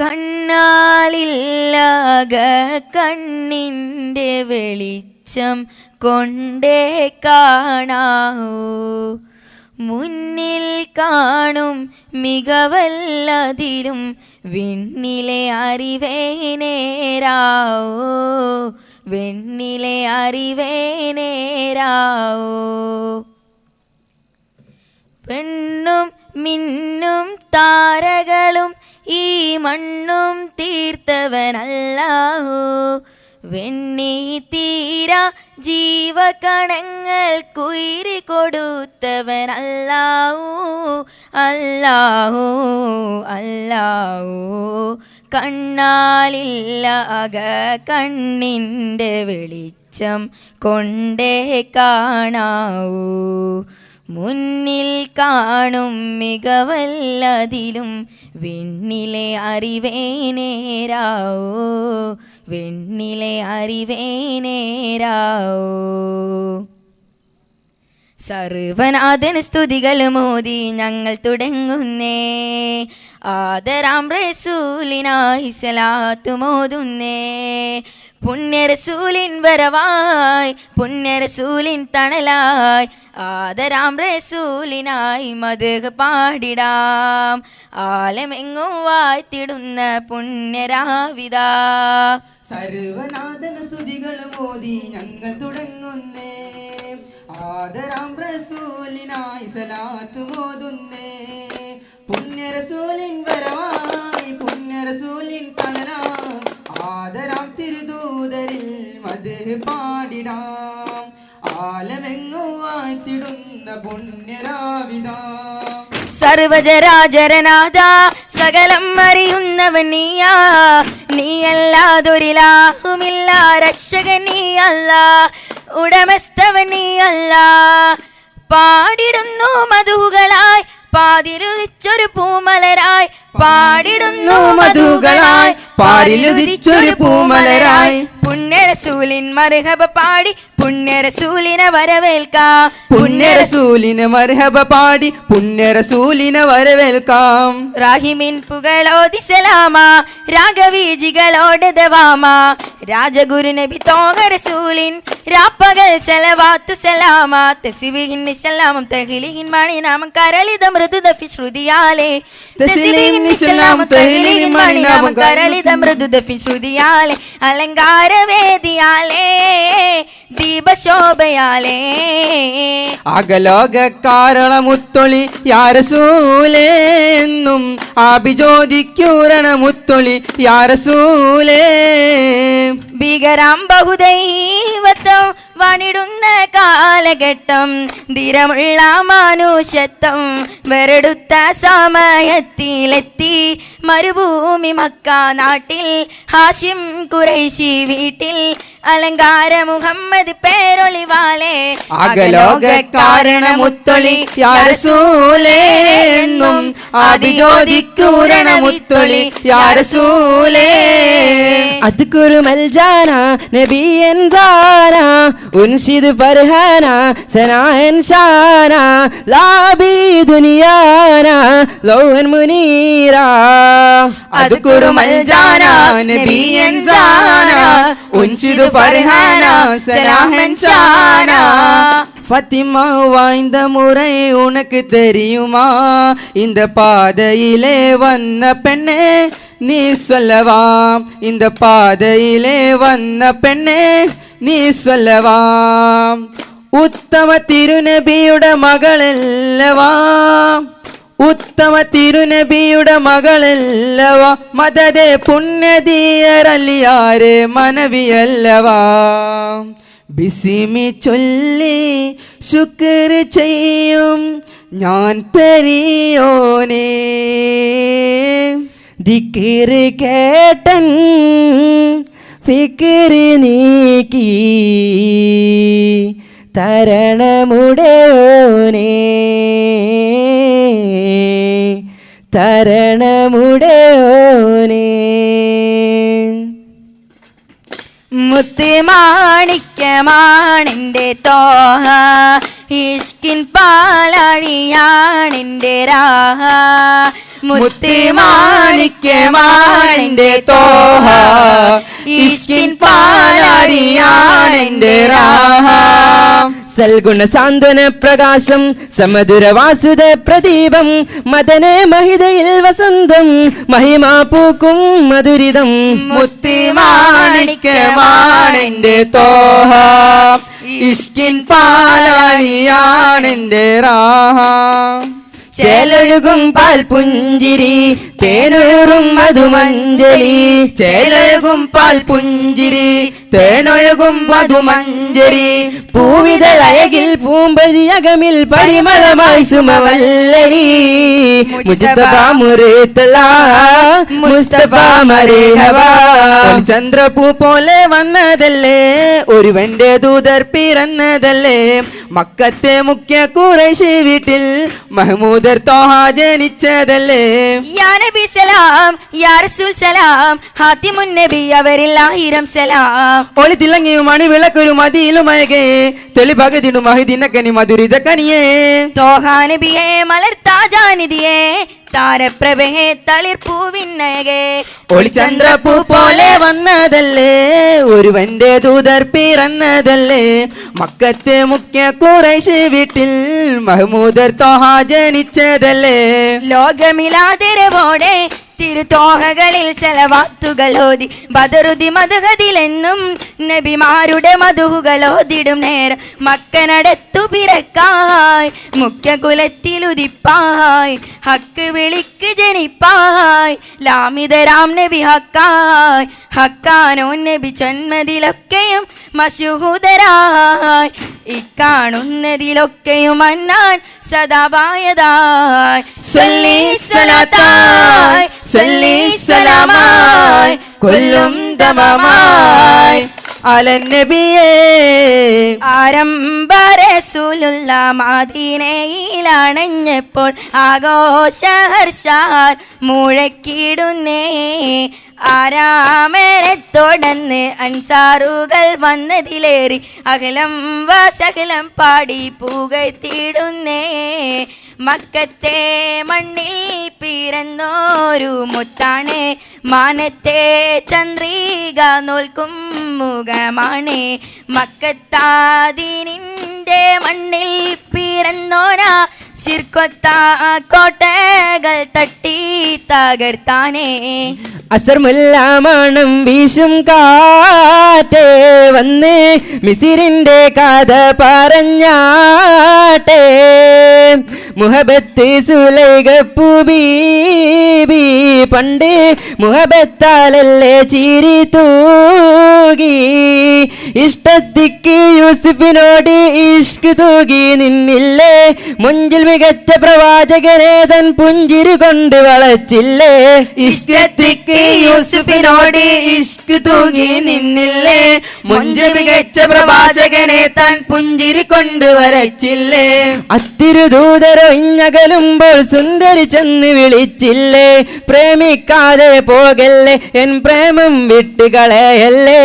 കണ്ണാലില്ലാക കണ്ണിന്റെ വെളിച്ചം കൊണ്ടേ കാണാവൂ. മുന്നിൽ കാണും മികവല്ലതിലും വിണ്ണിലെ അറിവേ നേരാവോ. വെണ്ണിലെ അറിവേ നേരാവോ. പെണ്ണും മിന്നും താരകളും ഈ മണ്ണും തീർത്തവനല്ലാഹു. വെണ്ണി തീര ജീവകണങ്ങൾ കുയിരി കൊടുത്തവനല്ലാഹു. അല്ലാഹു അല്ലാഹു. കണ്ണാലില്ല അക കണ്ണിന്റെ വെളിച്ചം കൊണ്ടേ കാണാവൂ. മുന്നിൽ കാണും മികവല്ലതിലും വെണ്ണിലെ അറിവേ നേരാവോ. അറിവേനേരാവോ അറിവേ നേരാവോ. സർവനാഥൻ സ്തുതികൾ മോദി ഞങ്ങൾ തുടങ്ങുന്നേ. ആദരാം റസൂലിനായി സലാത്തു മോതുന്നേ. പുണ്യരസൂലിൻ വരവായി പുണ്യരസൂലിൻ തണലായി ആദരാം റസൂലിനായി മധുക പാടിടാം. ആലമെങ്ങും വായ്ത്തിടുന്ന പുണ്യരാവിത. സർവനാഥന സ്തുതികൾ മോദി ഞങ്ങൾ തുടങ്ങുന്നേ. ആദരാം റസൂലിനായി സലാത്തു മോതുന്നേ. പുണ്യരസൂലിൻ വരവായി പുണ്യരസൂലിൻ തണലായി ആദരാം തിരുദൂതരിൽ മത് പാടിടാം. ആലമെങ്ങുവാത്തിടുന്ന പുണ്യരാവിതാം. സർവജരാജരനാഥ സകലം അറിയുന്നവൻ നീയാ. നീയല്ലാതൊരിലാഹുമില്ല രക്ഷകൻ നീയല്ല. ഉടമസ്ഥവൻ നീയല്ല പാടിടുന്നു മധുകളായി പാതിരുതിച്ചൊരു പൂമലരായി. പാടിടുന്നു മധുകളായി പാരിലുദിച്ചൊരു പൂമലരായി. പുണ്യരസൂലിൻ മർഹബ പാടി പുണ്യരസൂലിനെ വരവേൽക്കാം. പുണ്യരസൂലിന് മർഹബ പാടി പുണ്യരസൂലിനെ വരവേൽക്കാം. റാഹിമിൻ പുകളോതി സലാമ രാഗവീജികളോട് ദവാമ. രാജഗുരു നബി തോഹ റസൂലിൻ രാപ്പകൽ സലവാത്തു സലാമ. തസിബിഹിൻ നിസലാമം തഹ്ലിഹിൻ മണി നാമം കരളിത മൃദുദഫി ശ്രുതിയാലേ. തസിബിഹിൻ നിസലാമം തഹ്ലിഹിൻ മണി നാമം കരളിത മൃദുദഫി ശ്രുതിയാലേ. അലങ്കാരവേദിയാലേ ദീപശോഭയാലേ. അകലോക കാരണമുത്തൊളി യാരസൂലേ എന്നും ആഭിജോതിക്കൂരണ മുത്തൊളി യാരസൂലേ. ഭീകരാം ബഹുദൈവത്വം വണിടുന്ന കാലഘട്ടം ധീരമുള്ള മനുഷ്യത്വം വരടുത്ത സമയത്തിലെത്തി. മരുഭൂമി മക്ക നാട്ടിൽ ഹാഷിം കുറേശി വീട്ടിൽ. അലങ്കാര മുഹമ്മദ് പേരൊളിവാളെ അകലോക കാരണ മുത്തൊളി യാരസൂലെന്നും ആദിജ്യോതി ക്രൂരണ മുത്തൊളി യാരസൂലേ. അത് കുറുമൽ ജാന നബിയൻ ജാനാ أنشد فرهانا سناء شانا لا بدنيانا لوها منيرا أذكر ملجانا نبيا زانا أنشد فرهانا سلاحا شانا ஃபத்திமா வாய்ந்த முறை உனக்கு தெரியுமா இந்த பாதையிலே வந்த பெண்ணே நீ சொல்லவா இந்த பாதையிலே வந்த பெண்ணே നീ ഉത്തമ തിരുനബിയുടെ മകളല്ലവാ. ഉത്തമ തിരുനബിയുടെ മകളല്ലവ. മതതെ പുണ്യതീയരല്ലിയാരെ മനവിയല്ലവാ. ബിസിമി ചൊല്ലി ശുക്ർ ചെയ്യും ഞാൻ പെരിയോനെ. ദിക്കിറ് കേട്ടൻ ഫിക്കിറ് നീക്കി തരണമുടയോനെ. തരണമുടയോനെ. മുത്ത് മാണിക്യമാണെന്റെ തോഹ. ഇഷ്കിൻ പാലണിയാണെന്റെ രാഹ. മുത്തി മാണിക്യമാണെന്റെ തോഹ. ഇഷ്കിൻ പാലാരിയാണെന്റെ രാഹ. സൽഗുണ സാന്ത്വന പ്രകാശം സമധുര വാസുദ പ്രദീപം മദനെ മഹിതയിൽ വസന്തം മഹിമാ പൂക്കും മധുരിതം. മുത്തിമാണിക്കമാണെന്റെ തോഹ. ഇഷ്കിൻ പാലാനിയാണെന്റെ രാഹ ചേലൊഴുകും പാൽ പുഞ്ചിരി തേനൊഴുകും മധുമഞ്ജലി. ചേലൊഴുകും പാൽ പുഞ്ചിരി തേനൊഴുകും മധുമഞ്ജരി. പൂവിതളയകിൽ പൂമ്പരിയകമിൽ പരിമളമായി സുമവല്ലരി. മുറിത്തല മുസ്തഫ മരേഹവാ ചന്ദ്രപൂ പോലെ വന്നതല്ലേ ഒരുവന്റെ ദൂതർ പിറന്നതല്ലേ. മക്കത്തെ മുഖ്യ കുറേശി വീട്ടിൽ മഹമൂദർ തോഹ ജനിച്ചതല്ലേ. യാ നബി സലാം യാ റസൂൽ സലാം ഹാത്തിമുൻ നബി അവരിൽ ആയിരം സലാം. ഒളി തിളങ്ങിയും അണിവിളക്കൊരു മതിയിലുമയകെ തെളിപകതിനു മഹിദിനക്കനി മധുരിത കനിയേ തോഹാ മലർത്താജാനിധിയേ താരപ്രഭയെ പൂവിന്നയകേ ഒളിചന്ദ്രപ്പൂ പോലെ വന്നതല്ലേ ഒരുവന്റെ ദൂതർ പിറന്നതല്ലേ. മക്കത്തെ മുഖ്യ കുറേശ് വീട്ടിൽ മഹമൂദർ തോഹ ജനിച്ചതല്ലേ. ലോകമിലാതിരവോടെ തിരുത്തോഹകളിൽ ചില വാത്തുകൾ ഓതി. ബദറുതി മധുഹതിലെന്നും നബിമാരുടെ മധുഹുകൾ ഓതിടും നേരം. മക്കനടത്തു പിറക്കായി മുഖ്യ കുലത്തിലുദിപ്പായി ഹക്ക് വിളിക്ക് ജനിപ്പായി ലാമിതരാം നബി ഹക്കായി. ഹക്കാനോ നബി ജന്മതിലൊക്കെയും മശുഹൂദരായി. ഇക്കാണുന്നതിലൊക്കെയും അന്നാൻ സദാപായതായി സല്ലി സലാമായി കൊല്ലും ദമമായി. ണഞ്ഞപ്പോൾ ആഘോഷ ഹർഷാർ ആഘോഷഹർഷാർ മുഴക്കിടുന്നേ. ആരാമരെ തുടർന്ന് അൻസാറുകൾ വന്നതിലേറി അകലം വാസകലം പാടി പുകഴ്ത്തിയിടുന്നേ മക്കത്തെ മണ്ണിൽ പിറന്നോരു മുത്താണ്. മാനത്തെ ചന്ദ്രിക നോൽക്കും മുഖമാണ്. മക്കത്താതിനിന്റെ മണ്ണിൽ പിറന്നോരാ. ശിർക്കൊത്ത കോട്ടകൾ തട്ടി തകർത്താനേ. അസർമുല്ലാമണം വീശും കാറ്റേ വന്ന്. മിസിരിന്റെ കഥ പറഞ്ഞാട്ടെ. മുഹബത്ത് സുലൈകപ്പു ബീബി പണ്ട് മുഹബത്താലല്ലേ ചിരി തൂകി. ഇഷ്ടത്തിക്ക് യൂസുഫിനോട് ഇഷ്ക് തൂകി. നിന്നില്ലേ മുഞ്ചിൽ മികച്ച പ്രവാചകനെ തൻ പുഞ്ചിരി കൊണ്ട് വളച്ചില്ലേ. ഇഷ്ടത്തിക്ക് യൂസുഫിനോട് ഇഷ്ക് തൂകി. നിന്നില്ലേ മുഞ്ചിൽ മികച്ച പ്രവാചകനെ താൻ പുഞ്ചിരി കൊണ്ടുവരച്ചില്ലേ അത്തിരുദൂതരൊഞ്ഞകലുമ്പോൾ സുന്ദരി ചെന്ന് വിളിച്ചില്ലേ? പ്രേമിക്കാതെ പോകല്ലേ? എൻ പ്രേമം വിട്ടുകളയല്ലേ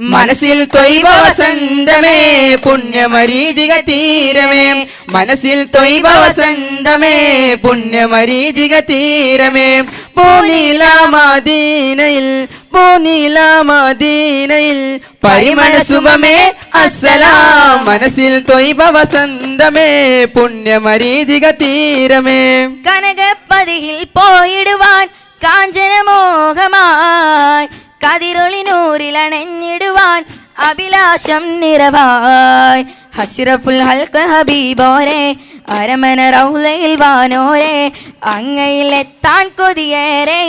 മനസ്സിൽ തൊയ്വ വസന്തമേ പുണ്യമരീതിക തീരമേ. മനസ്സിൽ തൊയ്വ വസന്തമേ പുണ്യമരീതിക തീരമേ. പൂനീല മദീനയിൽ പൂനീല മദീനയിൽ പരിമള ശുഭമേ അസ്സലാം. മനസ്സിൽ തൊയ്വ വസന്തമേ പുണ്യമരീതിക തീരമേ. കനകപ്പതിയിൽ പോയിടുവാൻ കാഞ്ചനമോഹമായി. കതിരൊളിനൂരിലണഞ്ഞിടുവാൻ അഭിലാഷം നിറവായി. ഹസ്രഫുൽ ഹൽക്ക് ഹബീബോരെ അരമന റൗലയിൽ വാനോരെ അങ്ങയിലെത്താൻ കൊതിയേറെ.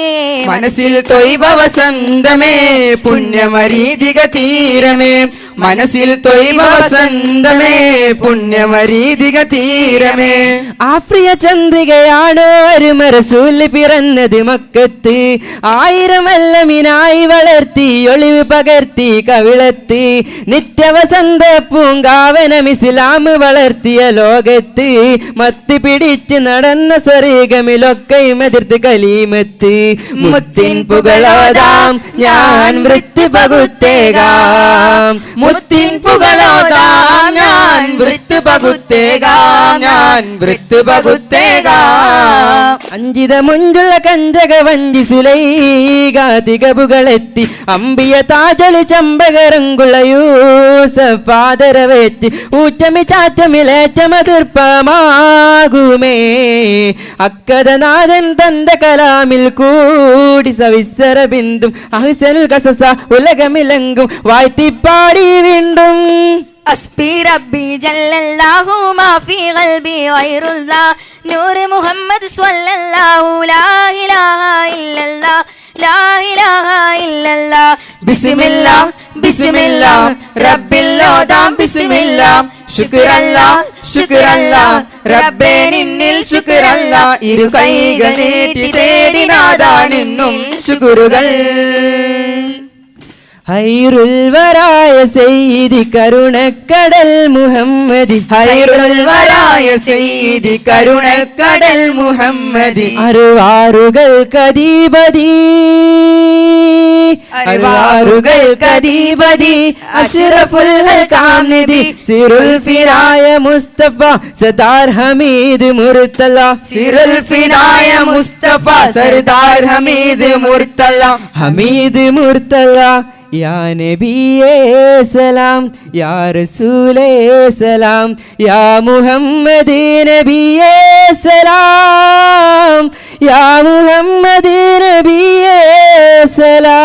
മനസ്സിൽ തൊയ്വ വസന്തമേ പുണ്യമരീതിക തീരമേ. മനസ്സിൽ തൊയ്മ വസന്തമേ പുണ്യമരീതിക തീരമേ. ആ പ്രിയ ചന്ദ്രികയാണോ അരുമരസൂൽ പിറന്നത് മക്കത്ത്. ആയിരം വല്ലമിനായി വളർത്തി ഒളിവ് പകർത്തി കവിളത്ത്. നിത്യവസന്ത പൂങ്കാവനം ഇസ്ലാം വളർത്തിയ ലോകത്ത്. മത്തി പിടിച്ച് നടന്ന സ്വരീകമിലൊക്കെയും എതിർത്ത് കലീമത്ത്. മുത്തിൻ പുകളോതാം ഞാൻ വൃത്തി പകുത്തേകാം മുത്തിൻ പുകളോതാം ഞാൻ വൃത്ത് പകുത്തേകാം ഞാൻ വൃത്ത് പകുത്തേകാം. അഞ്ചിത മുഞ്ചുള്ള കഞ്ചക വഞ്ചി സുലൈകാതികബുകളെത്തി അമ്പിയ താജളി ചമ്പകരങ്കുളയൂസാദരവേറ്റി ഊറ്റമി ഊച്ചമി ചാച്ചമിലേറ്റമതിർപ്പമാകുമേ അക്കദനാഥൻ തന്റെ കലാമിൽ കൂടി സവിസ്തര ബിന്ദും അഹ്സനുൽ കസസ ഉലകമിലങ്കും വായ്ത്തിപ്പാടി വീണ്ടും. അസ്ബി റബ്ബി ജല്ലല്ലാഹു മാഫി ഖൽബി മുഹമ്മദ് സ്വല്ലല്ലാഹു ഇല്ലല്ലാ. ഇല്ലല്ലാ. ബിസ്മില്ലാ ബിസ്മില്ലാ. ബിസ്മില്ലാ. റബ്ബേ നിന്നിൽ ശുക്രല്ല. ഇരു നീട്ടി നിന്നും ശുക്രുകൾ. ഹൈറുൽവരായ സെയ്തി കരുണക്കടൽ മുഹമ്മദി. ഹൈറുൽ വരായ സെയ്തി കരുണക്കടൽ മുഹമ്മദി. അരുവാറുകൾ കദീപതി. അരുവാറുകൾ കദീപതി. അഷ്റഫുൽ കാമിതി സിറുൽ ഫിനായ മുസ്തഫ സദാർ ഹമീദ് മുർത്തല. സിറുൽ ഫിനായ മുസ്തഫ സർദാർ ഹമീദ് മുർത്തല. ഹമീദ് മുർത്തല. യാ നബിയേ സലാം യാ റസൂലേ സലാം യാ മുഹമ്മദ് നബിയേ സലാം യാ മുഹമ്മദ് നബിയേ സലാം.